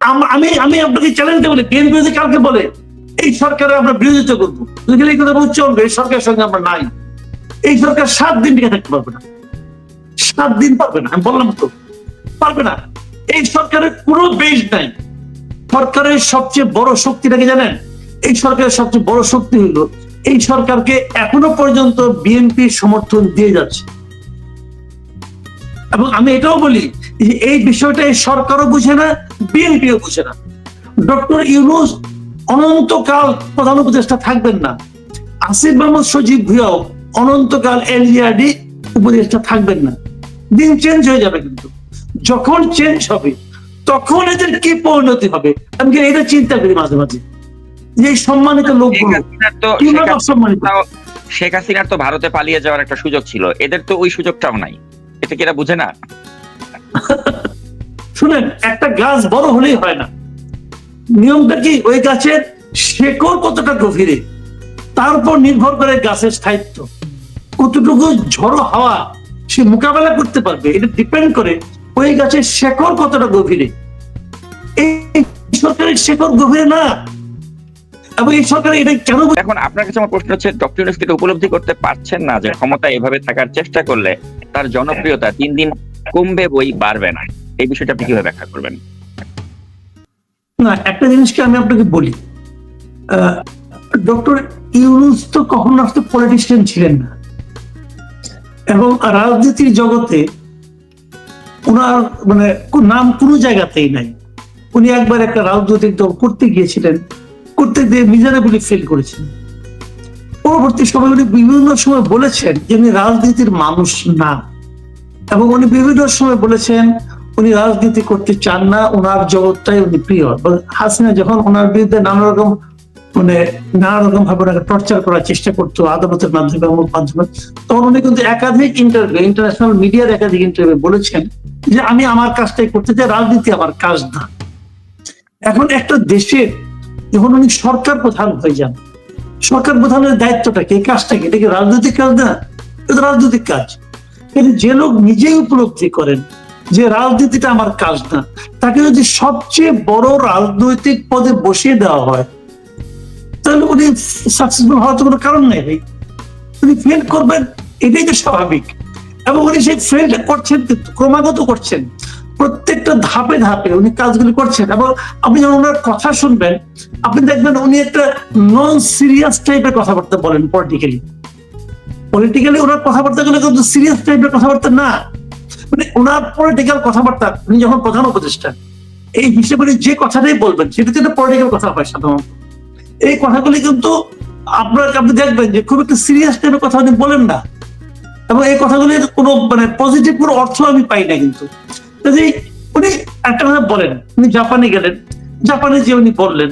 আম- আমি আপনাকে চ্যালেঞ্জ বলি বিএনপি যদি কালকে বলে, এই সরকারে আমরা বিরোধিতা করব। এই কথা বলছো এই সরকারের সঙ্গে আমরা নাই। এই সরকার সাত দিন টিকে থাকতে পারবে না। সাত দিন পারবে না, আমি বললাম তো, পারবে না। এই সরকারের কোনো বেশ নাই। সরকারের সবচেয়ে বড় শক্তিটাকে জানেন? এই সরকারের সবচেয়ে বড় শক্তি হলো, এই সরকারকে এখনও পর্যন্ত বিএনপি সমর্থন দিয়ে যাচ্ছে। এবং আমি এটাও বলি এই বিষয়টা সরকারও বুঝে না বিএনপিও বুঝে না। ডক্টর ইউনুস অনন্তকাল প্রধান উপদেষ্টা থাকবেন না। আসিফ মাহমুদ সজীব ভুয়াও অনন্তকাল এলজিআরডি উপদেষ্টা থাকবেন না। দিন চেঞ্জ হয়ে যাবে কিন্তু। যখন চেঞ্জ হবে তখন এদের কি পরিণতি হবে? আমি এটা চিন্তা করি মাঝে মাঝে। যে এই সম্মানিত লোকগুলো শেখ হাসিনার তো ভারতে পালিয়ে যাওয়ার একটা সুযোগ ছিল। এদের তো ওই সুযোগটাও নাই। এটা কি এরা বুঝে না? শুনেন, একটা গাছ বড় হলেই হয় না। নিয়মটা কি? ওই গাছের শেকড় কতটা গভীরে? তার উপর নির্ভর করে গাছের স্থায়িত্ব। কতটুকু ঝড়ো হাওয়া সে মোকাবেলা করতে পারবে, এটা ডিপেন্ড করে ওই গাছের শেকড় কতটা গভীরে। এই সরকারের শেকড় গভীরে না। এবং এই সরকার এটা কেন এখন আপনার কাছে আমার প্রশ্ন হচ্ছে ডক্টর উপলব্ধি করতে পারছেন না যে ক্ষমতা এভাবে থাকার চেষ্টা করলে তার জনপ্রিয়তা দিন দিন কমবে বই বাড়বে না। এই বিষয়টা আপনি কীভাবে ব্যাখ্যা করবেন? না, একটা জিনিসকে আমি আপনাকে বলি। ডক্টর ইউনুস তো কখনো আসতে পলিটিশিয়ান ছিলেন না। এবং রাজনীতির জগতে ওনার মানে নাম কোনো জায়গাতেই নাই। উনি একবার একটা রাজনৈতিক দল করতে গিয়েছিলেন, করতে গিয়ে মিজারেবলি ফেল করেছেন পরবর্তী সময় উনি বিভিন্ন সময় বলেছেন যে উনি রাজনীতির মানুষ না। এবং উনি বিভিন্ন সময় বলেছেন উনি রাজনীতি করতে চান না ওনার জগৎটাই উনি প্রিয়। হাসিনা যখন ওনার বিরুদ্ধে নানা রকম মানে নানা রকম ভাবে ওনাকে টর্চার করার চেষ্টা করতো, আদালতের মাধ্যমে মাধ্যমে, তখন উনি কিন্তু একাধিক ইন্টারভিউ ইন্টারন্যাশনাল মিডিয়ার একাধিক ইন্টারভিউ বলেছেন যে আমি আমার কাজটাই করতে চাই, রাজনীতি আমার কাজ না। এখন একটা দেশের, যখন উনি সরকার প্রধান হয়ে যান সরকার প্রধানের দায়িত্বটা কি? কাজটা কি? এটা কি রাজনৈতিক কাজ না? এটা রাজনৈতিক কাজ। কিন্তু যে লোক নিজেই উপলব্ধি করেন যে রাজনীতিটা আমার কাজ না, তাকে যদি সবচেয়ে বড় রাজনৈতিক পদে বসিয়ে দেওয়া হয়, তাহলে উনি সাকসেসফুল হওয়ার তো কোনো কারণ নেই ভাই। উনি ফেল করবেন, এটাই তো স্বাভাবিক। এবং উনি সেই ফেলটা করছেন, ক্রমাগত করছেন। প্রত্যেকটা ধাপে ধাপে উনি কাজগুলি করছেন এবং আপনি যখন ওনার কথা শুনবেন, আপনি দেখবেন উনি একটা নন সিরিয়াস টাইপের কথাবার্তা বলেন পলিটিক্যালি পলিটিক্যালি ওনার কথাবার্তাগুলো কিন্তু সিরিয়াস টাইপের কথাবার্তা না। মানে ওনার পলিটিক্যাল কথাবার্তা, উনি যখন প্রধান উপদেষ্টা, এই হিসেবে যে কথাটাই বলবেন, সেটা কিন্তু পলিটিক্যাল কথা হয় সাধারণত। এই কথাগুলি কিন্তু আপনার, আপনি দেখবেন যে খুব একটা সিরিয়াস টাইপের কথা উনি বলেন না। এবং এই কথাগুলির কোনো মানে পজিটিভ কোনো অর্থ আমি পাই না কিন্তু। যদি উনি একটা কথা বলেন, উনি জাপানে গেলেন, জাপানে যে উনি বললেন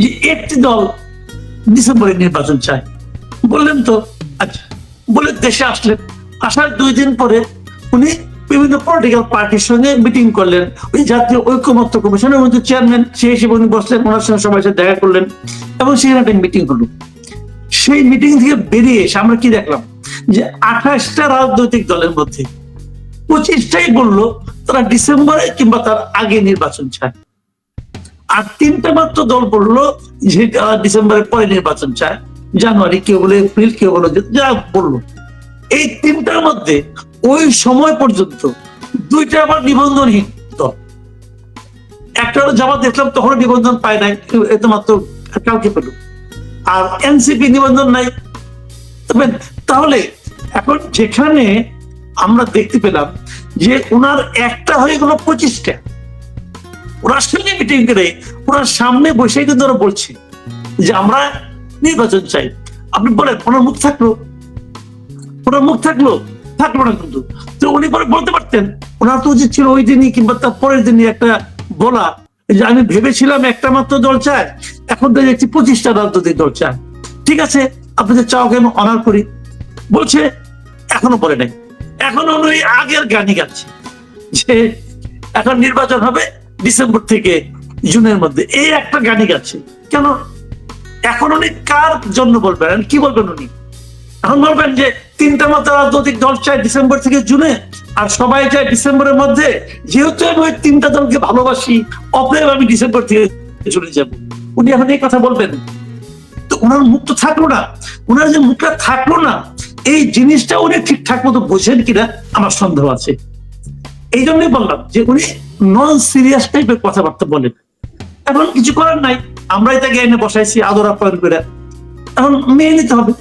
যে একটি দল ডিসেম্বরে নির্বাচন চায়। বললেন তো আচ্ছা বলে দেশে আসলেন। আসার দুই দিন পরে উনি বিভিন্ন পলিটিক্যাল পার্টির সঙ্গে মিটিং করলেন। ওই জাতীয় ঐক্যমত্য কমিশনের মধ্যে চেয়ারম্যান সেই হিসেবে উনি বসলেন, ওনার সঙ্গে সবাই সাথে দেখা করলেন এবং সেখানে একটা মিটিং হলো। সেই মিটিং থেকে বেরিয়ে এসে আমরা কি দেখলাম? যে আঠাশটা রাজনৈতিক দলের মধ্যে পঁচিশটাই বলল, তারা ডিসেম্বরে কিংবা তার আগে নির্বাচন চায়। আর তিনটা মাত্র দল বলল যে ডিসেম্বরের পরে নির্বাচন চায়, জানুয়ারি, কেউ বলে এপ্রিল, কেউ বলে যে- বলল। এই তিনটার মধ্যে ওই সময় পর্যন্ত দুইটা আবার নিবন্ধনহীন দল। একটা হলো জামাত দেখলাম তখন নিবন্ধন পায় নাই এত মাত্র কালকে পেল। আর এনসিপি নিবন্ধন নাই। তবে তাহলে এখন যেখানে আমরা দেখতে পেলাম যে ওনার একটা হয়ে গেল পঁচিশটা। ওনার সঙ্গে মিটিং করে ওনার সামনে বসে কিন্তু ওরা বলছে যে আমরা নির্বাচন চাই। আপনি বলেন, ওনার মুখ থাকল? ওনার মুখ থাকল? থাকল না কিন্তু। তো উনি পরে বলতে পারতেন, ওনার তো উচিত ছিল ওই দিনই কিংবা তার পরের দিনই একটা বলা। যে আমি ভেবেছিলাম একটা মাত্র দল চায়, এখন তো দেখছি পঁচিশটা রাজনৈতিক দল চায়। ঠিক আছে, আপনাদের চাওকে আমি অনার করি। বলছে, এখনও বলে নাই। এখন উনি আগের গানই গাচ্ছে, যে এখন নির্বাচন হবে ডিসেম্বর থেকে জুনের মধ্যে, এই একটা গানই গাচ্ছে। কেন? এখন উনি কার জন্য বলবেন? কি বলবেন উনি? এখন বলবেন যে তিনটা মাত্র রাজনৈতিক দল চায় ডিসেম্বর থেকে জুনে, আর সবাই চায় ডিসেম্বরের মধ্যে। যেহেতু আমি ওই তিনটা দলকে ভালোবাসি, অতএব আমি ডিসেম্বর থেকে চলে যাব। উনি এখন এই কথা বলবেন। তো ওনার মুখ তো থাকল না। ওনার যে মুখটা থাকল না এই জিনিসটা উনি ঠিকঠাক মতো বোঝেন কিনা আমার সন্দেহ আছে। এই জন্যই বললাম যে উনি নন সিরিয়াস টাইপের কথাবার্তা বলেন। এখন কিছু করার নাই, আমরাই তাকে এনে বসাইছি, আদর আপ্যায়ন করে। এখন মেনে নিতে হবে।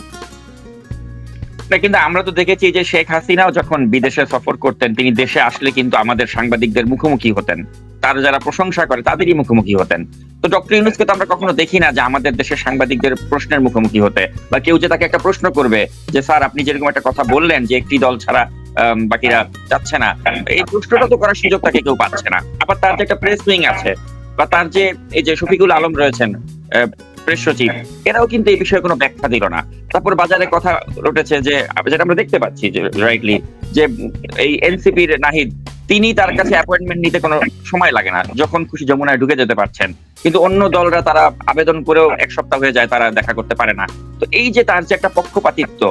কিন্তু আমরা তো দেখেছি যে শেখ হাসিনাও যখন বিদেশে সফর করতেন, তিনি দেশে আসলে কিন্তু আমাদের সাংবাদিকদের মুখোমুখি হতেন। তার যারা প্রশংসা করে, তাদেরই মুখোমুখি হতেন। তো ডক্টর ইউনুসকে তো আমরা কখনো দেখি না যে আমাদের দেশের সাংবাদিকদের প্রশ্নের মুখোমুখি হতে। বা কেউ যে তাকে একটা প্রশ্ন করবে যে, স্যার, আপনি যেরকম একটা কথা বললেন যে, একটি দল ছাড়া বাকিরা যাচ্ছে না। এই প্রশ্নটা তো করার সুযোগ তাকে কেউ পাচ্ছে না। আবার তার যে একটা প্রেস উইং আছে, বা তার যে, এই যে শফিকুল আলম রয়েছেন প্রেস সচিব, এরাও কিন্তু এই বিষয়ে কোনো ব্যাখ্যা দিল না। তারপর বাজারে কথা উঠেছে যে, যেটা আমরা দেখতে পাচ্ছি যে রাইটলি যে, এই এনসিপির নাহিদ তিনি তার কাছে অ্যাপয়েন্টমেন্ট নিতে কোনো সময় লাগে না। যখন খুশি যমুনায় ঢুকে যেতে পারছেন। কিন্তু অন্য দলরা তারা আবেদন করেও এক সপ্তাহ হয়ে যায়, তারা দেখা করতে পারে না। তো এই যে তার যে একটা পক্ষপাতিত্ব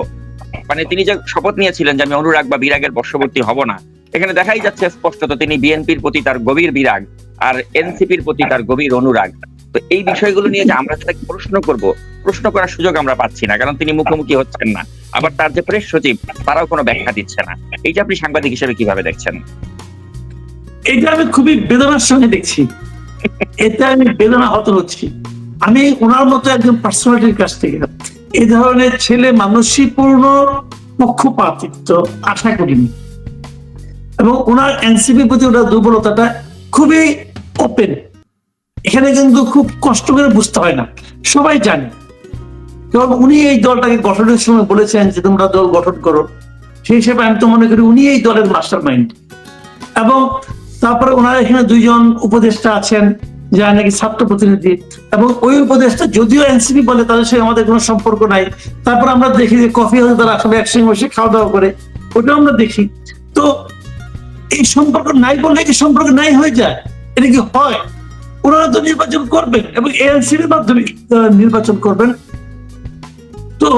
মানে তিনি যে শপথ নিয়েছিলেন যে আমি অনুরাগ বা বিরাগের বর্ষবর্তী হব না, এখানে দেখাই যাচ্ছে স্পষ্টত তিনি বিএনপির প্রতি তার গভীর বিরাগ আর এনসিপির প্রতি তার গভীর অনুরাগ। তো এই বিষয়গুলো নিয়ে যে আমরা তাকে প্রশ্ন করব, প্রশ্ন করার সুযোগ আমরা পাচ্ছি না, কারণ তিনি মুখোমুখি হচ্ছেন না। আবার তার যে প্রেস সচিব, তারাও কোনো ব্যাখ্যা দিচ্ছে না। এইটা আপনি সাংবাদিক হিসেবে কীভাবে দেখছেন? এটা আমি খুবই বেদনার সঙ্গে দেখছি। এটা আমি বেদনা হত হচ্ছি। আমি ওনার মতো একজন পার্সোনালিটির কাছ থেকে এই ধরনের ছেলে মানসিকপূর্ণ পক্ষপাতিত্ব আশা করিনি। এবং ওনার এনসিপি প্রতি ওনার দুর্বলতাটা খুবই ওপেন এখানে কিন্তু খুব কষ্ট করে বুঝতে হয় না। সবাই জানে। কারণ উনি এই দলটাকে গঠনের সময় বলেছেন যে তোমরা দল গঠন করো। সেই হিসেবে আমি তো মনে করি উনি এই দলের মাস্টার মাইন্ড এবং তারপরে ওনারা এখানে দুইজন উপদেষ্টা আছেন, যারা নাকি ছাত্র প্রতিনিধি। এবং ওই উপদেষ্টা যদিও এনসিপি বলে তাদের সঙ্গে আমাদের কোনো সম্পর্ক নাই। তারপর আমরা দেখি যে কফি হাউসে তারা সবাই একসঙ্গে বসে খাওয়া দাওয়া করে। ওটাও আমরা দেখি। তো এই সম্পর্ক নাই বললে কি সম্পর্ক নাই হয়ে যায়? এটা কি হয়? ওনারা তো নির্বাচন করবেন এবং এনসিপির মাধ্যমে নির্বাচন করবেন। তো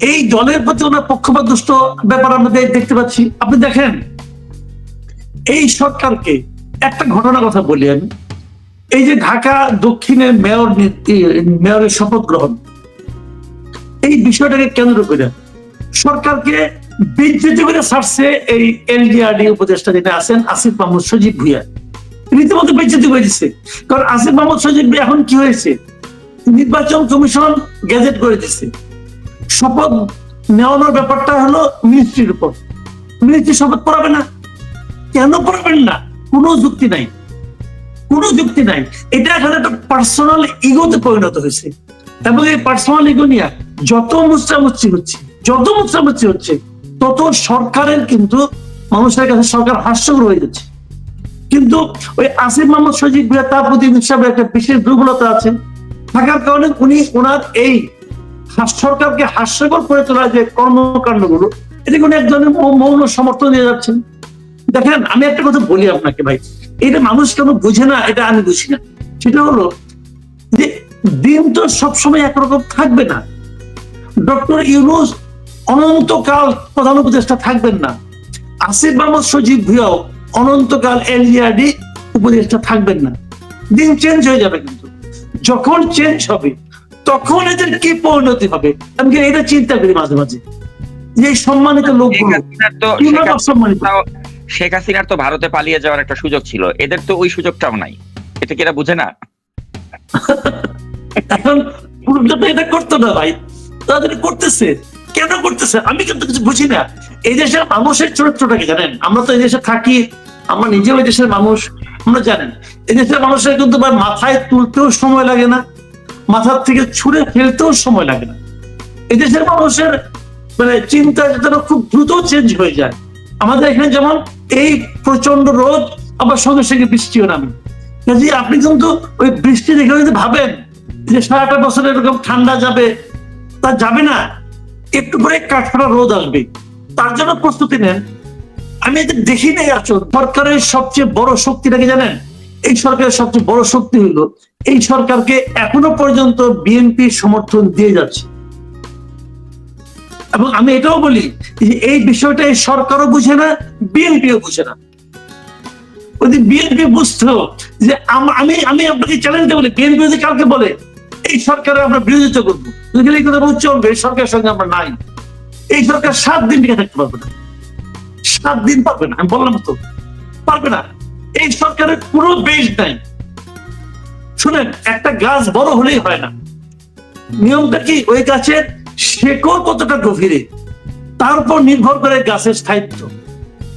এই দলের প্রতি ওনার পক্ষপাত দুষ্ট ব্যাপার আমরা দেখতে পাচ্ছি। আপনি দেখেন এই সরকারকে একটা ঘটনার কথা বলি আমি। এই যে ঢাকা দক্ষিণের মেয়র মেয়রের শপথ গ্রহণ, এই বিষয়টাকে কেন্দ্র করে সরকারকে বিবৃতি করে ছাড়ছে এই এলডিআরডি উপদেষ্টা যেটা আছেন আসিফ মাহমুদ সজীব ভুইয়া। রীতিমতো বিচ্যুতি করে দিচ্ছে কারণ আসিফ মাহমুদ সজীব এখন কি হয়েছে? নির্বাচন কমিশন গেজেট করে দিচ্ছে শপথ নেওয়ানোর ব্যাপারটা হলো মিনিস্ট্রির উপর। মিনিস্ট্রি শপথ পড়াবে না। কেন পড়বেন না? কোনো যুক্তি নাই। কোনো যুক্তি নাই। এটা এখানে একটা পার্সোনাল ইগোতে পরিণত হয়েছে। এবং এই পার্সোনাল ইগো নিয়ে যত মুচড়ামুচি হচ্ছে, যত মুচড়ামুচি হচ্ছে, তত সরকারের কিন্তু মানুষের কাছে সরকার হাস্যকর হয়ে যাচ্ছে। কিন্তু ওই আসিফ মোহাম্মদ সজিব ভুইয়া, তার প্রতি হিসাবে একটা বিশেষ দুর্বলতা আছে। থাকার কারণে উনি ওনার এই সরকারকে হাস্যকর করে তোলার যে কর্মকাণ্ডগুলো এটাকে উনি এক ধরনের মৌন সমর্থন দিয়ে যাচ্ছেন। দেখেন আমি একটা কথা বলি আপনাকে ভাই। এটা মানুষ কেন বুঝে না এটা আমি বুঝি না। সেটা হলো যে দিন তো সবসময় একরকম থাকবে না। ডক্টর ইউনুস অনন্তকাল প্রধান উপদেষ্টা থাকবেন না। আসিফ মোহাম্মদ সজীব ভুয়াও অনন্তকাল এলজিআরডি উপদেষ্টা থাকবেন না। দিন চেঞ্জ হয়ে যাবে কিন্তু। যখন চেঞ্জ হবে তখন এদের কি পরিণতি হবে? আমি কি এটা চিন্তা করি মাঝে মাঝে। যে এই সম্মানিত লোকগুলো হাসিনার তো শেখ হাসিনার তো ভারতে পালিয়ে যাওয়ার একটা সুযোগ ছিল। এদের তো ওই সুযোগটাও নাই। এটা কি এরা বুঝে না? এটা করতো না ভাই। তাদের করতেছে। কেন করতেছে? আমি কিন্তু কিছু বুঝি না। এই দেশের মানুষের চরিত্রটা কি জানেন? আমরা তো এই দেশে থাকি, আমরা নিজেও এই দেশের মানুষ, আমরা জানেন। এই দেশের মানুষের কিন্তু মাথায় তুলতেও সময় লাগে না। মাথার থেকে ছুঁড়ে ফেলতেও সময় লাগে না। এই দেশের মানুষের মানে চিন্তা চেতনা খুব দ্রুত চেঞ্জ হয়ে যায়। আমাদের এখানে যেমন এই প্রচণ্ড রোদ, আবার সঙ্গে সঙ্গে বৃষ্টিও নামে। কাজে আপনি কিন্তু ওই বৃষ্টি দেখে যদি ভাবেন যে সারাটা বছর এরকম ঠান্ডা যাবে, তা যাবে না। একটু পরে কাঠফাটা রোদ আসবে। তার জন্য প্রস্তুতি নেন। আমি এদের দেখি নাই আসল। সরকারের সবচেয়ে বড় শক্তিটা কি জানেন? এই সরকারের সবচেয়ে বড় শক্তি হলো, এই সরকারকে এখনও পর্যন্ত বিএনপি সমর্থন দিয়ে যাচ্ছে। এবং আমি এটাও বলি এই বিষয়টা সরকারও বুঝে না, বিএনপিও বুঝে না। যদি বিএনপি বুঝতো যে আমি আমি আপনাকে চ্যালেঞ্জ দেবো বিএনপি যদি কাউকে বলে, এই সরকারের আমরা বিরোধিতা করব। এই কথা চলবে সরকারের সঙ্গে আমরা নাই। এই সরকার সাত দিন টিকে থাকতে পারবে না। সাত দিন পারবে না, আমি বললাম তো। পারবে না। এই সরকারের কোনো বেশ নাই। শুনেন, একটা গাছ বড় হলেই হয় না। নিয়মটা কি? ওই গাছের শেকড় কতটা গভীরে। তার উপর নির্ভর করে গাছের স্থায়িত্ব।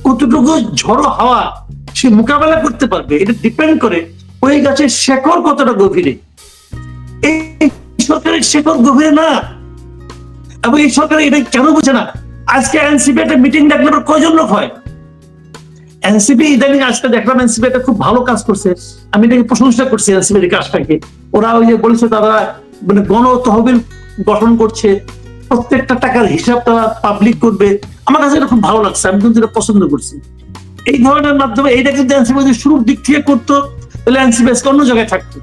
কতটুকু ঝড়ো হাওয়া সে মোকাবেলা করতে পারবে, এটা ডিপেন্ড করে ওই গাছের শেকড় কতটা গভীরে। এই সরকারের শেকড় গভীরে না। এবং এই সরকার এটা কেন বুঝে না? আজকে এনসিপি একটা মিটিং ডাকলে আবার কয়জন লোক হয়? এনসিপি ইদানিং আজকে দেখলাম এনসিপি একটা খুব ভালো কাজ করছে। আমি এটাকে প্রশংসা করছি এনসিপি এর কাজটাকে ওরা ওই যে বলেছে তারা মানে গণ তহবিল গঠন করছে, প্রত্যেকটা টাকার হিসাব তারা পাবলিক করবে। আমার কাছে খুব ভালো লাগছে, আমি কিন্তু এটা পছন্দ করছি। এই ধরনের মাধ্যমে এইটা কিন্তু এনসিপি যদি শুরুর দিক থেকে করতো, তাহলে এনসিপি আজকে অন্য জায়গায় থাকতো।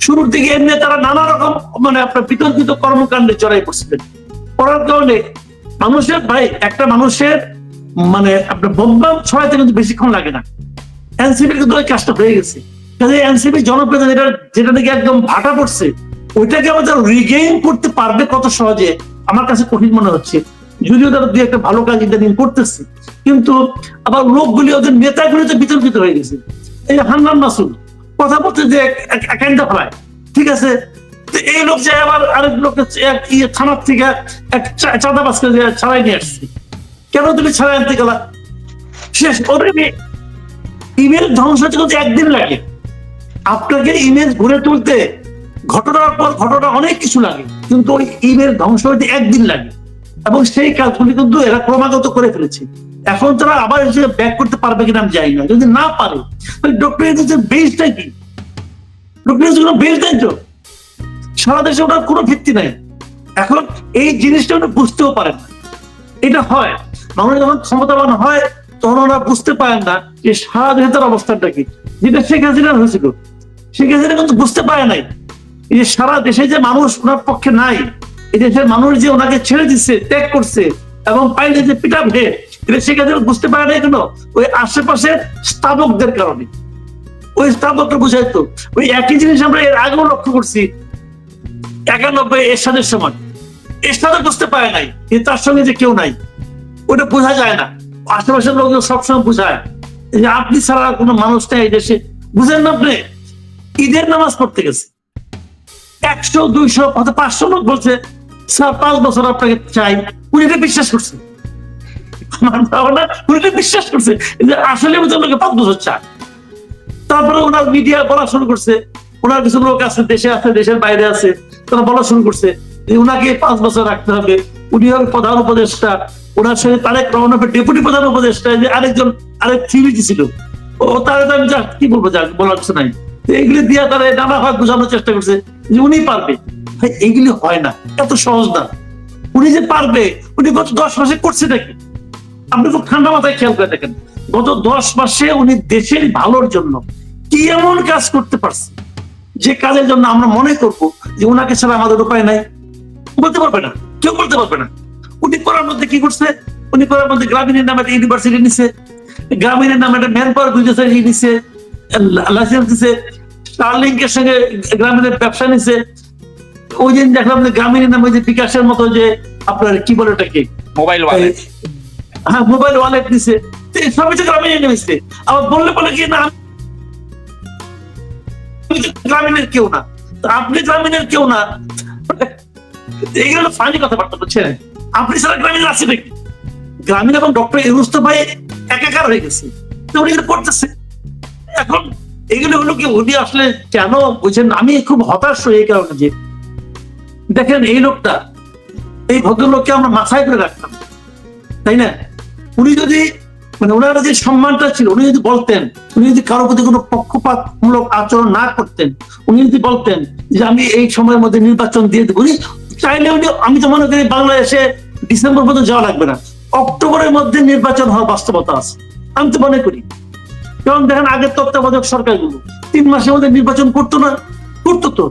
শুরুর দিকে এমনি তারা নানা রকম মানে আপনার বিতর্কিত কর্মকাণ্ডে জড়াই পড়ছিলেন। করার কারণে মানুষের, ভাই, একটা মানুষের মানে আপনার বোম্বাম ছড়াইতে কিন্তু বেশিক্ষণ লাগে না। এনসিপির কিন্তু ওই কাজটা হয়ে গেছে। কাজে এনসিপি জনপ্রিয়তা যেটা যেটা নাকি একদম ভাটা পড়ছে ওইটাকে আমাদের রিগেইন করতে পারবে কত সহজে, আমার কাছে কঠিন মনে হচ্ছে। যদিও তারা দুই একটা ভালো কাজ ইদানিং করতেছে, কিন্তু আবার লোকগুলি, ওদের নেতাগুলি তো বিতর্কিত হয়ে গেছে। এই হান্নান মাসুদ, কথা বলতে যে একান্ডা ফেলায় ঠিক আছে? এই লোক যে আবার আরেক এক ইয়ে থানার থেকে এক চাঁদা বাস করে ছাড়াই নিয়ে আসছে। কেন তুমি ছাড়াই আনতে গেলা? শেষ অলরেডি ইমেল ধ্বংস হতে একদিন লাগে। আপনাকে ইমেল ঘুরে তুলতে ঘটনার পর ঘটনা অনেক কিছু লাগে, কিন্তু ওই ইমেল ধ্বংস হতে একদিন লাগে। এবং সেই কাজগুলি কিন্তু এরা ক্রমাগত করে ফেলেছে। এখন তারা আবার এসে ব্যাক করতে পারবে কিনা আমি জানি না। যদি না পারে ডক্টর ইউনুসের বেসটা কি? ডক্টর ইউনুস কোনো বেস দেন সারা দেশে ওটার কোনো ভিত্তি নাই। এখন এই জিনিসটা ওরা বুঝতেও পারেন না। এটা হয়। মানুষ যখন ক্ষমতাবান হয়, তখন ওরা বুঝতে পারেন না যে সারা দেশে তার অবস্থানটা কি। যেটা শেখ হাসিনার হয়েছিল। শেখ হাসিনা কিন্তু বুঝতে পারে নাই এই যে সারা দেশে যে মানুষ ওনার পক্ষে নাই, এই দেশের মানুষ যে ওনাকে ছেড়ে দিচ্ছে ত্যাগ করছে এবং পাইলে যে পিটাবে শেখ বুঝতে পারে না কেন ওই আশেপাশের স্থাপকদের কারণে। ওই স্থাপকরা বুঝাইতো, ওই একই জিনিস আমরা এর আগেও লক্ষ্য করছি। একানব্বই এরশাদের সময়। এরশাদও বুঝতে পারে নাই, কিন্তু তার সঙ্গে যে কেউ নাই ওটা বোঝা যায় না। আশেপাশের লোক সবসময় বোঝায়। যে আপনি ছাড়া কোনো মানুষ নেই এই দেশে। বুঝেন না আপনি? ঈদের নামাজ পড়তে গেছে। একশো, দুইশো হয়তো পাঁচশো লোক বলছে, স্যার, পাঁচ বছর আপনাকে চাই। উনি এটা বিশ্বাস করছে। আমার ধারণা উনি বিশ্বাস করছে যে আসলে লোকে পাঁচ বছর চায় তারপরে ওনার মিডিয়া বলা শুরু করছে, ওনার কিছু লোক আছে, দেশে আছে, দেশের বাইরে আছে, তারা বলা শুরু করছে যে উনাকে পাঁচ বছর রাখতে হবে। উনি হবে প্রধান উপদেষ্টা। ওনার সঙ্গে তারেক রহমান ডেপুটি প্রধান উপদেষ্টা। যে আরেকজন, আরেক থিওরিটি ছিল। ও, তারা আমি কি বলব, যা বলার কিছু নাই। এগুলি দিয়ে তারা নানা ভাগ বোঝানোর চেষ্টা করছে। যে উনি পারবে। ভাই, এগুলি হয় না। এত সহজ না। উনি যে পারবে, উনি গত দশ মাসে করছে নাকি আপনি খুব ঠান্ডা মাথায় খেয়াল করে দেখেন। গত দশ মাসে উনি দেশের ভালোর জন্য কি এমন কাজ করতে পারছে? যে কাজের জন্য আমরা মনে করব যে ওনাকে ছাড়া আমাদের উপায় নাই। বলতে পারবে না। কেউ বলতে পারবে না। উনি করার মধ্যে কি করছে? উনি করার মধ্যে গ্রামীণের নামে একটা ইউনিভার্সিটি নিছে। গ্রামীণের নামে একটা ম্যান পাওয়ার বিজনেস নিছে। লাইসেন্স দিছে। স্টারলিংকের সঙ্গে গ্রামীণের ব্যবসা নিছে। ওই দিন দেখলাম যে গ্রামীণের নামে যে বিকাশের মতো যে আপনার কি বলে ওটাকে? মোবাইল ওয়ালেট হ্যাঁ মোবাইল ওয়ালেট দিছে সবই তো গ্রামীণ নেমেছে আবার বললে বলে কি না গ্রামীণের কেউ না। আপনি গ্রামীণের কেউ না। এইগুলো ফানি কথাবার্তা বুঝছেন? আপনি ছাড়া গ্রামীণ আছে নাকি? গ্রামীণ এবং ডক্টর ইউনুস তো ভাই একাকার হয়ে গেছে। তো উনি করতেছে। এখন এগুলো হলো কি, উনি আসলে কেন বুঝছেন আমি খুব হতাশ হই এই কারণে যে, দেখেন এই লোকটা, এই ভদ্রলোককে আমরা মাথায় করে রাখতাম, তাই না? উনি যদি মানে ওনার যে সম্মানটা ছিল, উনি যদি বলতেন, উনি যদি কারোর প্রতি কোনো পক্ষপাতমূলক আচরণ না করতেন, উনি যদি বলতেন যে, আমি এই সময়ের মধ্যে নির্বাচন দিয়ে দেবো, উনি চাইলে উনি, আমি তো মনে করি বাংলাদেশে ডিসেম্বর পর্যন্ত যাওয়া লাগবে না, অক্টোবরের মধ্যে নির্বাচন হওয়ার বাস্তবতা আছে। আমি তো মনে করি। কারণ দেখেন আগের তত্ত্বাবধায়ক সরকারগুলো তিন মাসের মধ্যে নির্বাচন করতো না, করতো তো।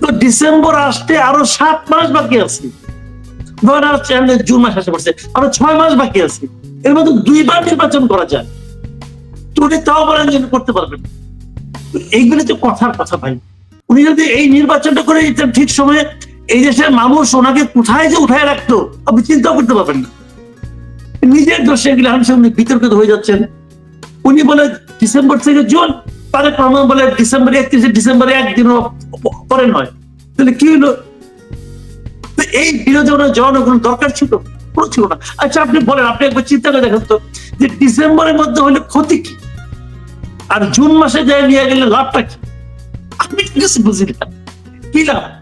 তো ডিসেম্বর আসতে আরও সাত মাস বাকি আছে। ধরেন আর জুন মাস আসে পড়ছে আরও ছয় মাস বাকি আছে। এর মধ্যে দুইবার নির্বাচন করা যায়। তো উনি তাও বলেন যে করতে পারবেন এইগুলো তো কথার কথা ভাই। উনি যদি এই নির্বাচনটা করে ঠিক সময়ে এই দেশের মানুষ ওনাকে কোথায় যে উঠায় রাখতো, আপনি চিন্তাও করতে পারবেন না। নিজের দোষে এগুলো আমি সামনে বিতর্কিত হয়ে যাচ্ছেন। উনি বলে ডিসেম্বর থেকে জুন তারেক রহমান বলে ডিসেম্বর একত্রিশে ডিসেম্বরে একদিনও পরে নয়। তাহলে কি হলো? এই বিরোধী কোনো দরকার ছিল? না। আচ্ছা আপনি বলেন, আপনি একবার চিন্তা করে দেখেন তো, যে ডিসেম্বরের মধ্যে হলে ক্ষতি কি? আর জুন মাসে যায় নিয়ে গেলে লাভটা কি? আমি কিছু বুঝি না কি লাভ?